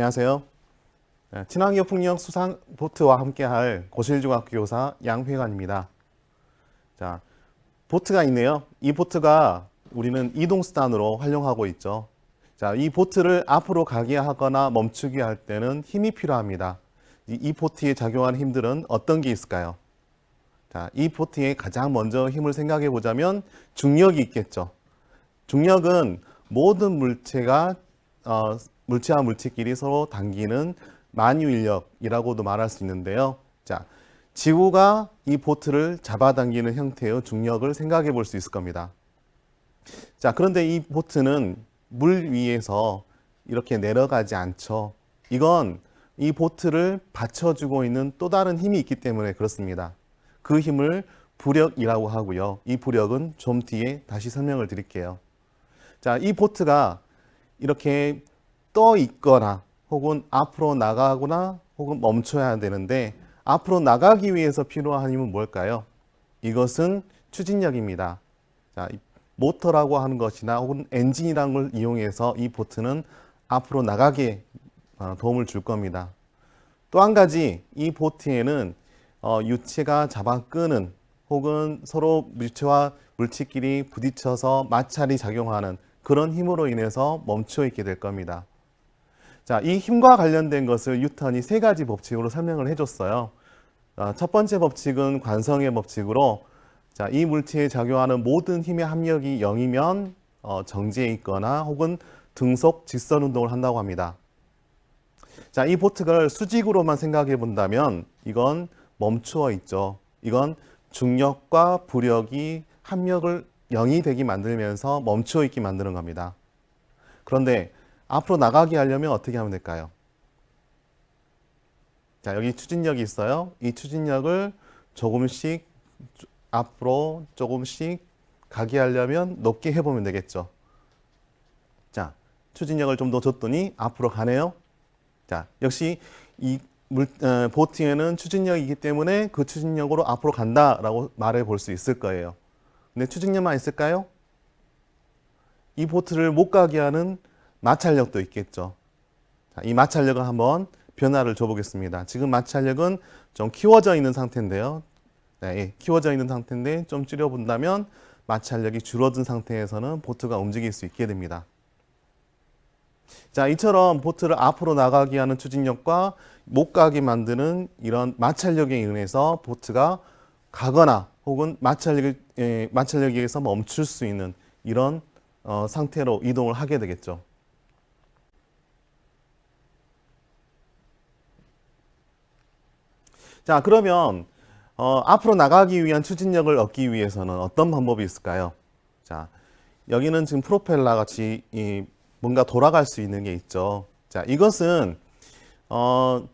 안녕하세요. 네, 친환경 풍력 수상 보트와 함께할 고실중학교 교사 양회관입니다. 자, 보트가 있네요. 이 보트가 우리는 이동 수단으로 활용하고 있죠. 자, 이 보트를 앞으로 가게 하거나 멈추게 할 때는 힘이 필요합니다. 이, 이 보트에 작용하는 힘들은 어떤 게 있을까요? 자, 이 보트에 가장 먼저 힘을 생각해 보자면 중력이 있겠죠. 중력은 모든 물체가 어, 물체와 물체끼리 서로 당기는 만유인력이라고도 말할 수 있는데요. 자, 지구가 이 보트를 잡아당기는 형태의 중력을 생각해 볼 수 있을 겁니다. 자, 그런데 이 보트는 물 위에서 이렇게 내려가지 않죠. 이건 이 보트를 받쳐주고 있는 또 다른 힘이 있기 때문에 그렇습니다. 그 힘을 부력이라고 하고요. 이 부력은 좀 뒤에 다시 설명을 드릴게요. 자, 이 보트가 이렇게 떠 있거나 혹은 앞으로 나가거나 혹은 멈춰야 되는데 앞으로 나가기 위해서 필요한 힘은 뭘까요? 이것은 추진력입니다. 자, 이 모터라고 하는 것이나 혹은 엔진이라는 걸 이용해서 이 보트는 앞으로 나가게 어, 도움을 줄 겁니다. 또 한 가지 이 보트에는 어, 유체가 잡아 끄는 혹은 서로 유체와 물체끼리 부딪혀서 마찰이 작용하는 그런 힘으로 인해서 멈춰 있게 될 겁니다. 자, 이 힘과 관련된 것을 뉴턴이 세 가지 법칙으로 설명을 해줬어요. 어, 첫 번째 법칙은 관성의 법칙으로 자, 이 물체에 작용하는 모든 힘의 합력이 0이면 어, 정지해 있거나 혹은 등속 직선 운동을 한다고 합니다. 자, 이 보트를 수직으로만 생각해 본다면 이건 멈추어 있죠. 이건 중력과 부력이 합력을 0이 되게 만들면서 멈추어 있게 만드는 겁니다. 그런데 앞으로 나가게 하려면 어떻게 하면 될까요? 자, 여기 추진력이 있어요. 이 추진력을 조금씩 앞으로 조금씩 가게 하려면 높게 해보면 되겠죠. 자, 추진력을 좀 더 줬더니 앞으로 가네요. 자, 역시 이 물, 어, 보트에는 추진력이 있기 때문에 그 추진력으로 앞으로 간다라고 말해 볼 수 있을 거예요. 근데 추진력만 있을까요? 이 보트를 못 가게 하는 마찰력도 있겠죠. 자, 이 마찰력을 한번 변화를 줘보겠습니다. 지금 마찰력은 좀 키워져 있는 상태인데요. 네, 예, 키워져 있는 상태인데 좀 줄여본다면 마찰력이 줄어든 상태에서는 보트가 움직일 수 있게 됩니다. 자, 이처럼 보트를 앞으로 나가게 하는 추진력과 못 가게 만드는 이런 마찰력에 의해서 보트가 가거나 혹은 마찰력, 예, 마찰력에 의해서 멈출 수 있는 이런 어, 상태로 이동을 하게 되겠죠. 자, 그러면 어, 앞으로 나가기 위한 추진력을 얻기 위해서는 어떤 방법이 있을까요? 자, 여기는 지금 프로펠러 같이 이 뭔가 돌아갈 수 있는 게 있죠. 자, 이것은 어,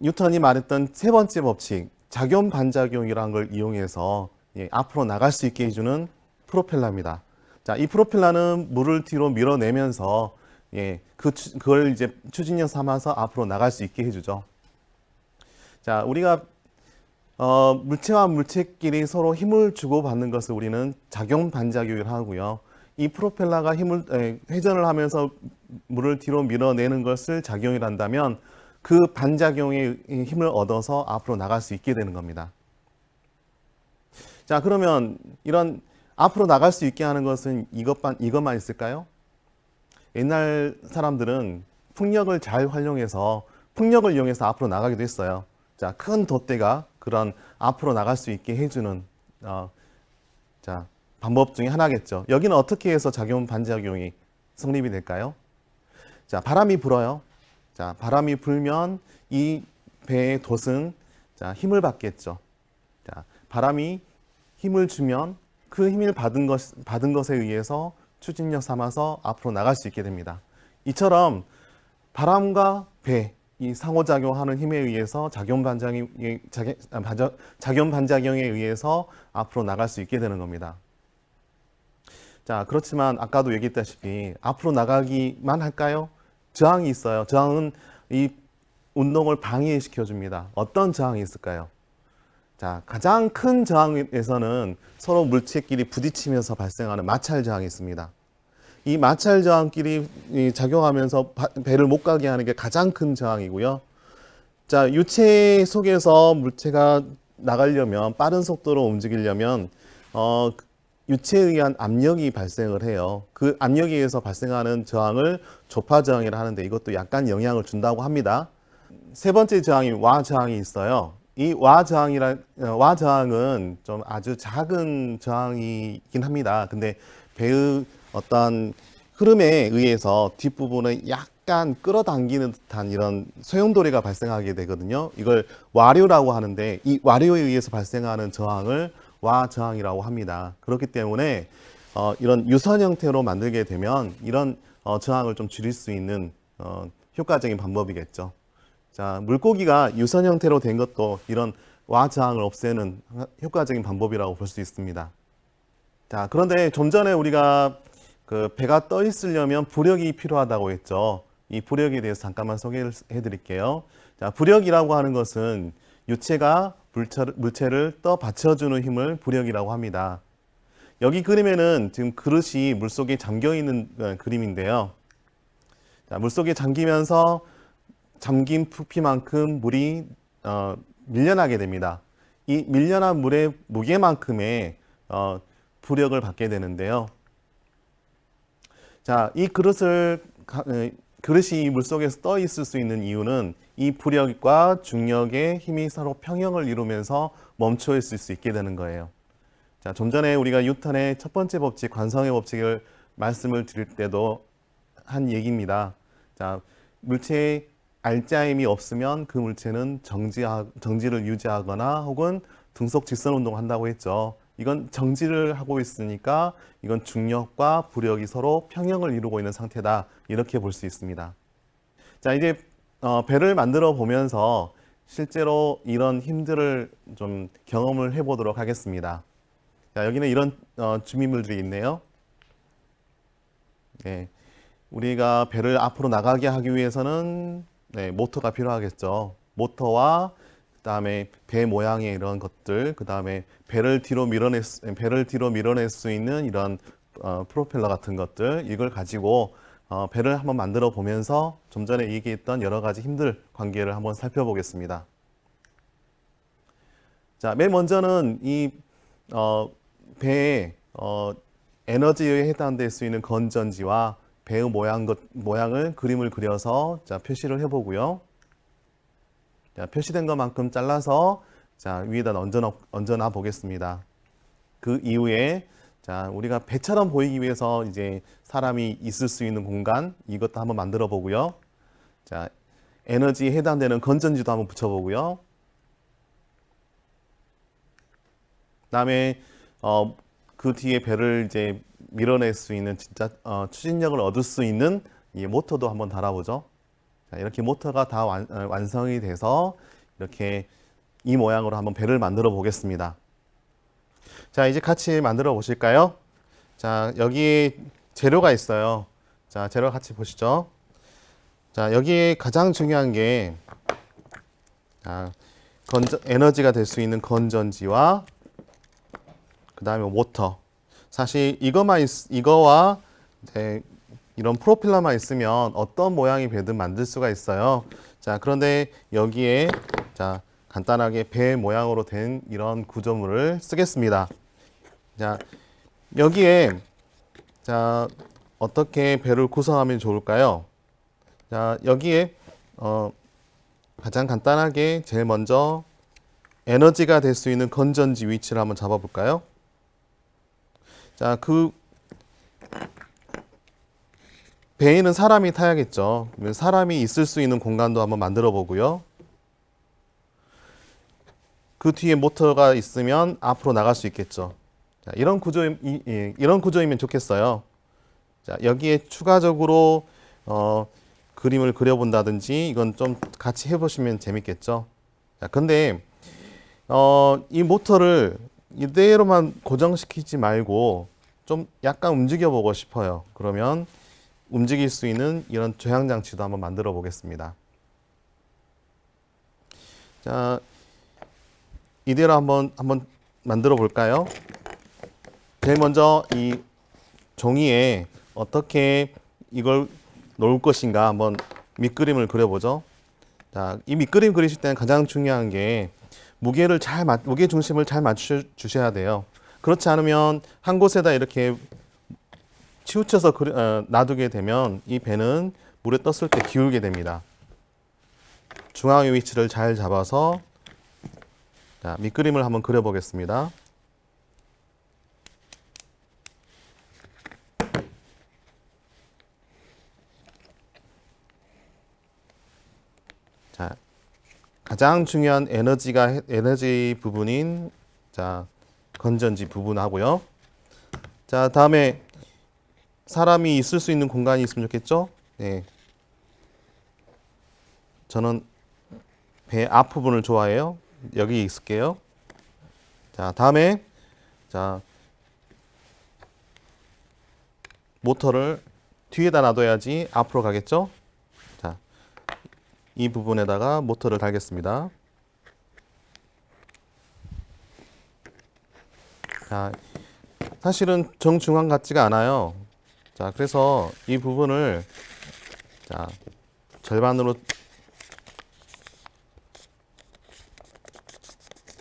뉴턴이 말했던 세 번째 법칙, 작용 반작용이라는 걸 이용해서 예, 앞으로 나갈 수 있게 해주는 프로펠러입니다. 자, 이 프로펠러는 물을 뒤로 밀어내면서 예, 그 추- 그걸 이제 추진력 삼아서 앞으로 나갈 수 있게 해주죠. 자, 우리가 어, 물체와 물체끼리 서로 힘을 주고받는 것을 우리는 작용 반작용을 하고요. 이 프로펠러가 힘을 에, 회전을 하면서 물을 뒤로 밀어내는 것을 작용이란다면 그 반작용의 힘을 얻어서 앞으로 나갈 수 있게 되는 겁니다. 자, 그러면 이런 앞으로 나갈 수 있게 하는 것은 이것만 이것만 있을까요? 옛날 사람들은 풍력을 잘 활용해서 풍력을 이용해서 앞으로 나가기도 했어요. 자, 큰 돛대가 그런 앞으로 나갈 수 있게 해주는 어, 자 방법 중에 하나겠죠. 여기는 어떻게 해서 작용 반작용이 성립이 될까요? 자, 바람이 불어요. 자, 바람이 불면 이 배의 돛은 자 힘을 받겠죠. 자, 바람이 힘을 주면 그 힘을 받은 것 받은 것에 의해서 추진력 삼아서 앞으로 나갈 수 있게 됩니다. 이처럼 바람과 배, 이 상호작용하는 힘에 의해서 작용 반작용이 작용, 아, 작용 반작용에 의해서 앞으로 나갈 수 있게 되는 겁니다. 자, 그렇지만 아까도 얘기했다시피 앞으로 나가기만 할까요? 저항이 있어요. 저항은 이 운동을 방해시켜 줍니다. 어떤 저항이 있을까요? 자, 가장 큰 저항에서는 서로 물체끼리 부딪히면서 발생하는 마찰 저항이 있습니다. 이 마찰 저항끼리 이 작용하면서 바- 배를 못 가게 하는 게 가장 큰 저항이고요. 자, 유체 속에서 물체가 나가려면 빠른 속도로 움직이려면 어, 유체에 의한 압력이 발생을 해요. 그 압력에 의해서 발생하는 저항을 조파 저항이라 하는데 이것도 약간 영향을 준다고 합니다. 세 번째 저항이 와 저항이 있어요. 이 와 저항이라 어, 와 저항은 좀 아주 작은 저항이긴 합니다. 근데 배의 어떤 흐름에 의해서 뒷부분을 약간 끌어당기는 듯한 이런 소용돌이가 발생하게 되거든요. 이걸 와류라고 하는데 이 와류에 의해서 발생하는 저항을 와 저항이라고 합니다. 그렇기 때문에 어, 이런 유선 형태로 만들게 되면 이런 어, 저항을 좀 줄일 수 있는 어, 효과적인 방법이겠죠. 자, 물고기가 유선 형태로 된 것도 이런 와 저항을 없애는 효과적인 방법이라고 볼 수 있습니다. 자, 그런데 좀 전에 우리가 그 배가 떠 있으려면 부력이 필요하다고 했죠. 이 부력에 대해서 잠깐만 소개를 해 드릴게요. 자, 부력이라고 하는 것은 유체가 물체를, 물체를 떠 받쳐주는 힘을 부력이라고 합니다. 여기 그림에는 지금 그릇이 물속에 잠겨 있는 어, 그림인데요. 자, 물속에 잠기면서 잠긴 부피만큼 물이 어, 밀려나게 됩니다. 이 밀려난 물의 무게만큼의 어, 부력을 받게 되는데요. 자, 이 그릇을 그릇이 이 물 속에서 떠 있을 수 있는 이유는 이 부력과 중력의 힘이 서로 평형을 이루면서 멈춰 있을 수 있게 되는 거예요. 자, 좀 전에 우리가 뉴턴의 첫 번째 법칙, 관성의 법칙을 말씀을 드릴 때도 한 얘기입니다. 자, 물체에 알짜임이 없으면 그 물체는 정지하, 정지를 유지하거나 혹은 등속 직선 운동을 한다고 했죠. 이건 정지를 하고 있으니까 이건 중력과 부력이 서로 평형을 이루고 있는 상태다. 이렇게 볼 수 있습니다. 자, 이제 어, 배를 만들어 보면서 실제로 이런 힘들을 좀 경험을 해 보도록 하겠습니다. 자, 여기는 이런 어, 주민물들이 있네요. 네, 우리가 배를 앞으로 나가게 하기 위해서는 네, 모터가 필요하겠죠. 모터와 그다음에 배 모양의 이런 것들, 그다음에 배를 뒤로 밀어낼 수, 배를 뒤로 밀어낼 수 있는 이런 어, 프로펠러 같은 것들 이걸 가지고 어, 배를 한번 만들어 보면서 좀 전에 얘기했던 여러 가지 힘들 관계를 한번 살펴보겠습니다. 자, 맨 먼저는 이 어, 배의 어, 에너지에 해당될 수 있는 건전지와 배의 모양 것, 모양을 그림을 그려서 자, 표시를 해보고요. 자, 표시된 것만큼 잘라서 자, 위에다 얹어, 얹어놔 보겠습니다. 그 이후에 자, 우리가 배처럼 보이기 위해서 이제 사람이 있을 수 있는 공간 이것도 한번 만들어 보고요. 자, 에너지에 해당되는 건전지도 한번 붙여 보고요. 그다음에 어, 그 뒤에 배를 이제 밀어낼 수 있는 진짜 어, 추진력을 얻을 수 있는 이 모터도 한번 달아보죠. 자, 이렇게 모터가 다 완, 어, 완성이 돼서 이렇게 이 모양으로 한번 배를 만들어 보겠습니다. 자, 이제 같이 만들어 보실까요? 자, 여기 재료가 있어요. 자, 재료 같이 보시죠. 자, 여기에 가장 중요한 게 자, 건전, 에너지가 될 수 있는 건전지와 그 다음에 모터. 사실 이거만 있, 이거와 이제 이런 프로필러만 있으면 어떤 모양의 배든 만들 수가 있어요. 자, 그런데 여기에 자, 간단하게 배 모양으로 된 이런 구조물을 쓰겠습니다. 자, 여기에 자, 어떻게 배를 구성하면 좋을까요? 자, 여기에 어, 가장 간단하게 제일 먼저 에너지가 될 수 있는 건전지 위치를 한번 잡아볼까요? 자, 그 배에는 사람이 타야겠죠. 사람이 있을 수 있는 공간도 한번 만들어 보고요. 그 뒤에 모터가 있으면 앞으로 나갈 수 있겠죠. 자, 이런 구조 이런 구조이면 좋겠어요. 자, 여기에 추가적으로 어, 그림을 그려본다든지 이건 좀 같이 해보시면 재밌겠죠. 자, 근데 어, 이 모터를 이대로만 고정시키지 말고 좀 약간 움직여 보고 싶어요. 그러면 움직일 수 있는 이런 조향 장치도 한번 만들어 보겠습니다. 자, 이대로 한번 한번 만들어 볼까요? 제일 먼저 이 종이에 어떻게 이걸 놓을 것인가 한번 밑그림을 그려보죠. 자, 이 밑그림 그리실 때는 가장 중요한 게 무게를 잘 맞, 무게 중심을 잘 맞춰 주셔야 돼요. 그렇지 않으면 한 곳에다 이렇게 치우쳐서 어, 놔두게 되면 이 배는 물에 떴을 때 기울게 됩니다. 중앙의 위치를 잘 잡아서 자, 밑그림을 한번 그려보겠습니다. 자, 가장 중요한 에너지가 해- 에너지 부분인 자 건전지 부분하고요. 자 다음에 사람이 있을 수 있는 공간이 있으면 좋겠죠. 네. 저는 배 앞부분을 좋아해요. 여기 있을게요. 자 다음에 자 모터를 뒤에다 놔둬야지 앞으로 가겠죠. 자 이 부분에다가 모터를 달겠습니다. 자, 사실은 정중앙 같지가 않아요. 자, 그래서 이 부분을 자, 절반으로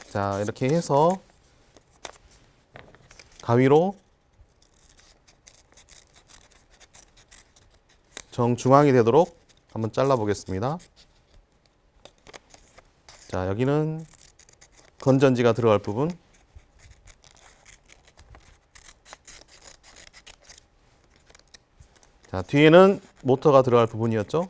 자, 이렇게 해서 가위로 정중앙이 되도록 한번 잘라 보겠습니다. 자, 여기는 건전지가 들어갈 부분. 자, 뒤에는 모터가 들어갈 부분이었죠.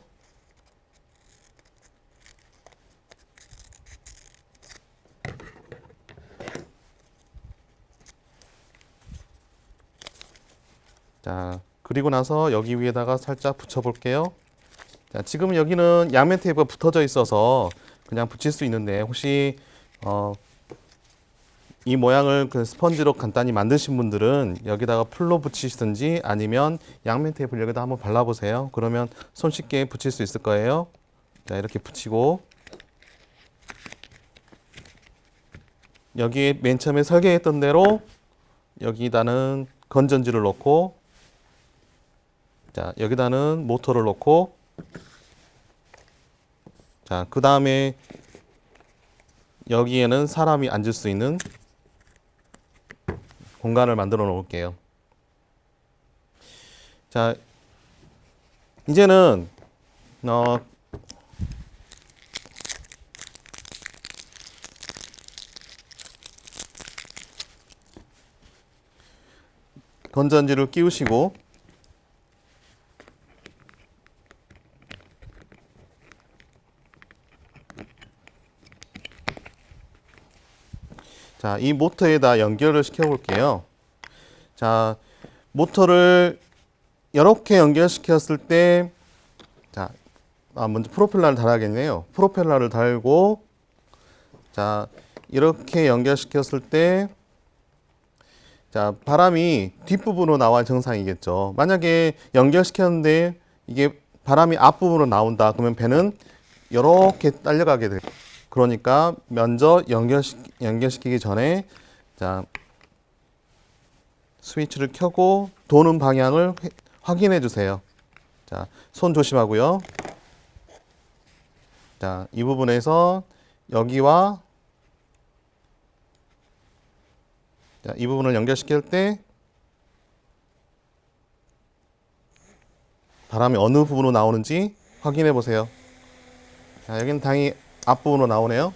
자, 그리고 나서 여기 위에다가 살짝 붙여 볼게요. 자, 지금 여기는 양면 테이프가 붙어져 있어서 그냥 붙일 수 있는데 혹시 어, 이 모양을 그 스펀지로 간단히 만드신 분들은 여기다가 풀로 붙이시든지 아니면 양면 테이프를 여기다 한번 발라보세요. 그러면 손쉽게 붙일 수 있을 거예요. 자, 이렇게 붙이고 여기에 맨 처음에 설계했던 대로 여기다는 건전지를 넣고 자, 여기다는 모터를 넣고 자, 그 다음에 여기에는 사람이 앉을 수 있는 공간을 만들어 놓을게요. 자, 이제는 어, 건전지를 끼우시고 자, 이 모터에다 연결을 시켜 볼게요. 자, 모터를 이렇게 연결시켰을 때 자, 아, 먼저 프로펠러를 달아야겠네요. 프로펠러를 달고 자, 이렇게 연결시켰을 때 자, 바람이 뒷부분으로 나와야 정상이겠죠. 만약에 연결시켰는데 이게 바람이 앞부분으로 나온다. 그러면 배는 이렇게 딸려가게 돼요. 그러니까 먼저 연결시, 연결시키기 전에 자, 스위치를 켜고 도는 방향을 회- 확인해 주세요. 자, 손 조심하고요. 자, 이 부분에서 여기와 자, 이 부분을 연결시킬 때 바람이 어느 부분으로 나오는지 확인해 보세요. 자, 여기는 당연히 앞부분으로 나오네요.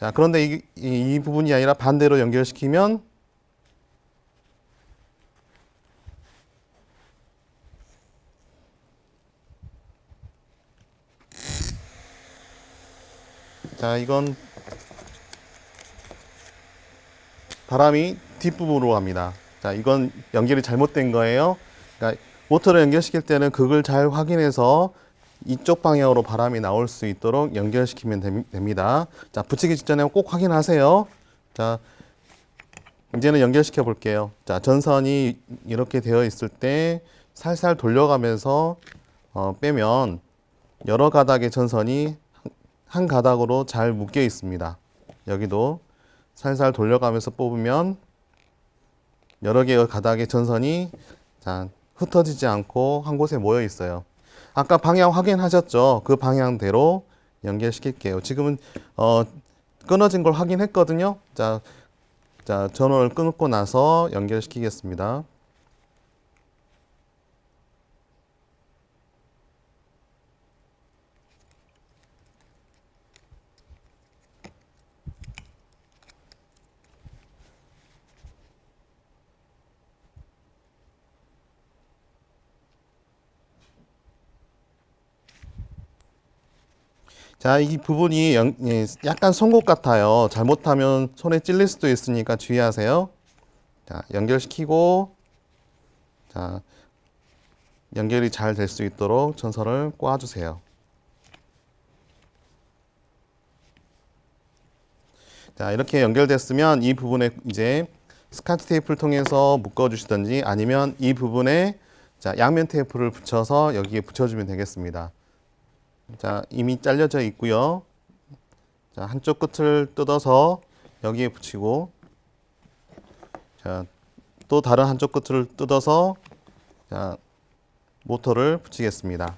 자, 그런데 이, 이, 이 부분이 아니라 반대로 연결시키면 자, 이건 바람이 뒷부분으로 갑니다. 자, 이건 연결이 잘못된 거예요. 그러니까 모터를 연결시킬 때는 그걸 잘 확인해서 이쪽 방향으로 바람이 나올 수 있도록 연결시키면 됨- 됩니다. 자, 붙이기 직전에 꼭 확인하세요. 자, 이제는 연결시켜 볼게요. 자, 전선이 이렇게 되어 있을 때 살살 돌려가면서 어, 빼면 여러 가닥의 전선이 한- 한 가닥으로 잘 묶여 있습니다. 여기도 살살 돌려가면서 뽑으면 여러 개의 가닥의 전선이 자, 흩어지지 않고 한 곳에 모여 있어요. 아까 방향 확인하셨죠? 그 방향대로 연결시킬게요. 지금은 어, 끊어진 걸 확인했거든요. 자, 자 전원을 끊고 나서 연결시키겠습니다. 자, 이 부분이 연- 예, 약간 송곳 같아요. 잘못하면 손에 찔릴 수도 있으니까 주의하세요. 자, 연결시키고, 자, 연결이 잘 될 수 있도록 전선을 꽈주세요. 자, 이렇게 연결됐으면 이 부분에 이제 스카치 테이프를 통해서 묶어주시든지 아니면 이 부분에 자, 양면 테이프를 붙여서 여기에 붙여주면 되겠습니다. 자, 이미 잘려져 있고요. 자, 한쪽 끝을 뜯어서 여기에 붙이고 자, 또 다른 한쪽 끝을 뜯어서 자, 모터를 붙이겠습니다.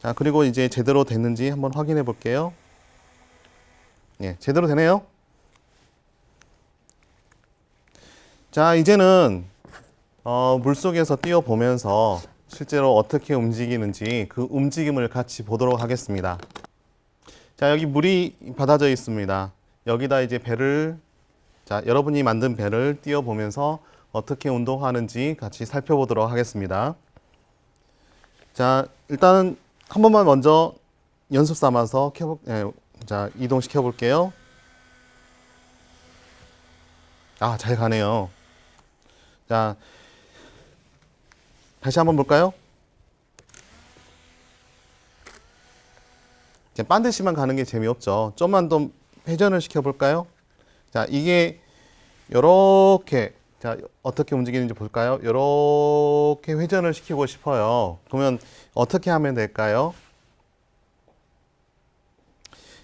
자, 그리고 이제 제대로 됐는지 한번 확인해 볼게요. 예, 제대로 되네요. 자, 이제는 어, 물 속에서 뛰어 보면서 실제로 어떻게 움직이는지 그 움직임을 같이 보도록 하겠습니다. 자, 여기 물이 받아져 있습니다. 여기다 이제 배를 자, 여러분이 만든 배를 띄워 보면서 어떻게 운동하는지 같이 살펴보도록 하겠습니다. 자, 일단은 한 번만 먼저 연습 삼아서 켜볼, 예, 자, 이동시켜 볼게요. 아, 잘 가네요. 자, 다시 한번 볼까요? 이제 반드시만 가는 게 재미없죠. 좀만 더 회전을 시켜볼까요? 자, 이게 요렇게 자 어떻게 움직이는지 볼까요? 요렇게 회전을 시키고 싶어요. 그러면 어떻게 하면 될까요?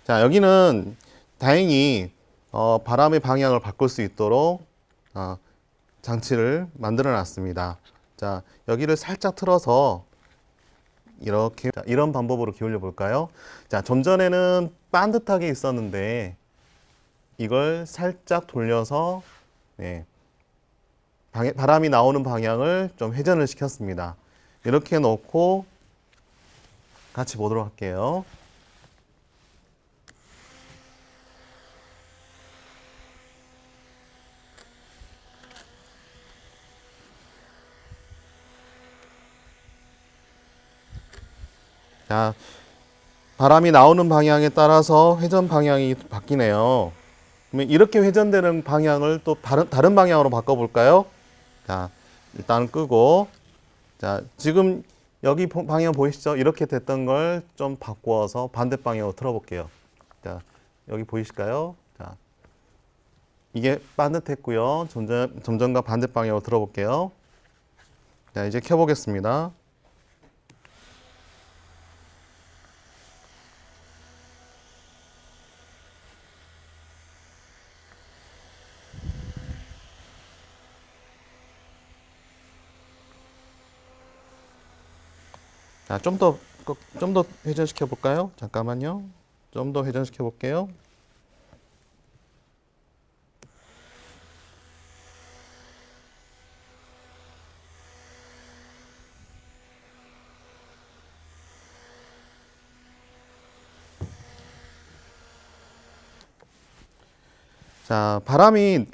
자, 여기는 다행히 어, 바람의 방향을 바꿀 수 있도록 어, 장치를 만들어 놨습니다. 자, 여기를 살짝 틀어서 이렇게 자, 이런 방법으로 기울여 볼까요? 자, 좀 전에는 반듯하게 있었는데 이걸 살짝 돌려서 네, 방- 바람이 나오는 방향을 좀 회전을 시켰습니다. 이렇게 놓고 같이 보도록 할게요. 자, 바람이 나오는 방향에 따라서 회전 방향이 바뀌네요. 그러면 이렇게 회전되는 방향을 또 다른, 다른 방향으로 바꿔볼까요? 자, 일단 끄고, 자, 지금 여기 보- 방향 보이시죠? 이렇게 됐던 걸 좀 바꾸어서 반대 방향으로 틀어볼게요. 자, 여기 보이실까요? 자, 이게 반듯했고요. 점점, 점점과 반대 방향으로 틀어볼게요. 자, 이제 켜보겠습니다. 자, 좀 더, 좀 더 회전시켜 볼까요? 잠깐만요. 좀 더 회전시켜 볼게요. 자, 바람이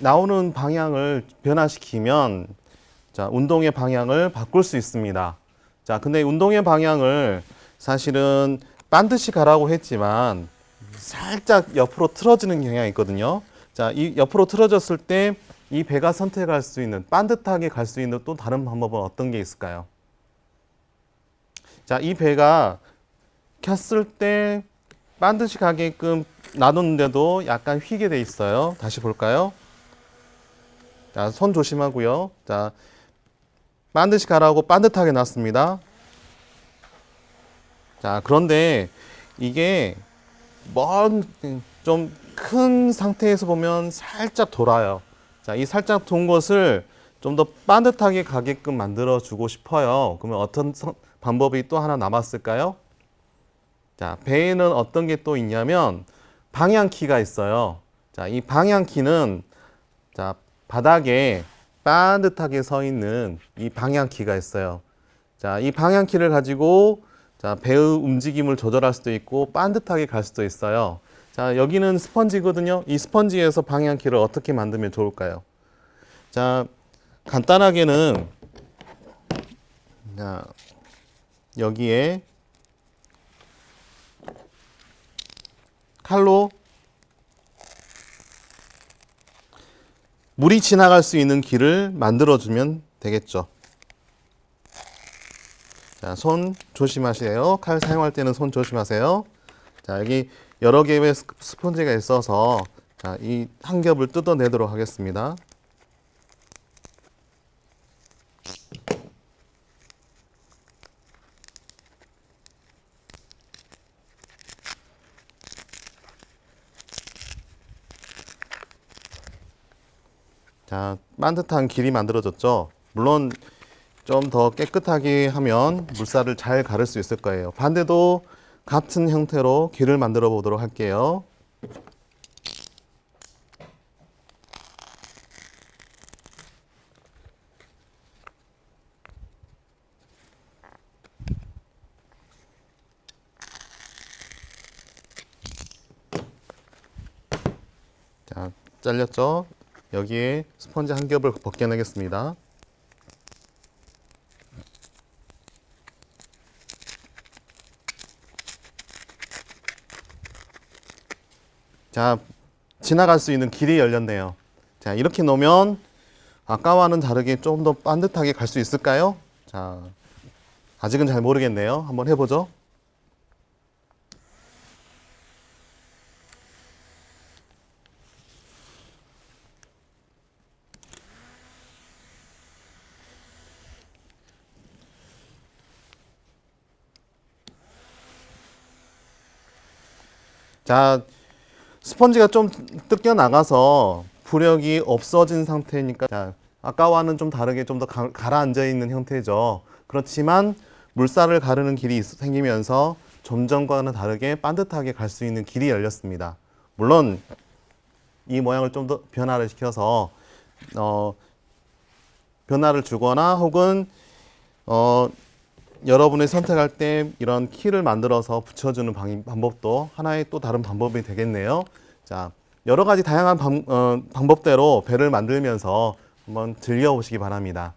나오는 방향을 변화시키면 자, 운동의 방향을 바꿀 수 있습니다. 자, 근데 운동의 방향을 사실은 반드시 가라고 했지만 살짝 옆으로 틀어지는 경향이 있거든요. 자, 이 옆으로 틀어졌을 때 이 배가 선택할 수 있는 반듯하게 갈 수 있는 또 다른 방법은 어떤 게 있을까요? 자, 이 배가 켰을 때 반드시 가게끔 놔뒀는데도 약간 휘게 돼 있어요. 다시 볼까요? 자, 손 조심하고요. 자, 반드시 가라고 반듯하게 놨습니다. 자, 그런데 이게 먼 좀 큰 상태에서 보면 살짝 돌아요. 자, 이 살짝 돈 것을 좀 더 반듯하게 가게끔 만들어 주고 싶어요. 그러면 어떤 성- 방법이 또 하나 남았을까요? 자, 배에는 어떤 게 또 있냐면 방향키가 있어요. 자, 이 방향키는 자, 바닥에 반듯하게 서 있는 이 방향키가 있어요. 자, 이 방향키를 가지고 자, 배의 움직임을 조절할 수도 있고 반듯하게 갈 수도 있어요. 자, 여기는 스펀지거든요. 이 스펀지에서 방향키를 어떻게 만들면 좋을까요? 자, 간단하게는 자, 여기에 칼로 물이 지나갈 수 있는 길을 만들어주면 되겠죠. 자, 손 조심하세요. 칼 사용할 때는 손 조심하세요. 자, 여기 여러 개의 스- 스펀지가 있어서 자, 이 한 겹을 뜯어내도록 하겠습니다. 자, 반듯한 길이 만들어졌죠. 물론 좀 더 깨끗하게 하면 물살을 잘 가를 수 있을 거예요. 반대도 같은 형태로 길을 만들어 보도록 할게요. 자, 잘렸죠? 여기에 스펀지 한 겹을 벗겨내겠습니다. 자, 지나갈 수 있는 길이 열렸네요. 자, 이렇게 놓으면 아까와는 다르게 좀 더 반듯하게 갈 수 있을까요? 자, 아직은 잘 모르겠네요. 한번 해보죠. 자, 스펀지가 좀 뜯겨 나가서 부력이 없어진 상태니까 자, 아까와는 좀 다르게 좀 더 가라앉아 있는 형태죠. 그렇지만 물살을 가르는 길이 있- 생기면서 점점과는 다르게 반듯하게 갈 수 있는 길이 열렸습니다. 물론 이 모양을 좀 더 변화를 시켜서 어, 변화를 주거나 혹은 어, 여러분이 선택할 때 이런 키를 만들어서 붙여주는 방, 방법도 하나의 또 다른 방법이 되겠네요. 자, 여러 가지 다양한 방, 어, 방법대로 배를 만들면서 한번 즐겨보시기 바랍니다.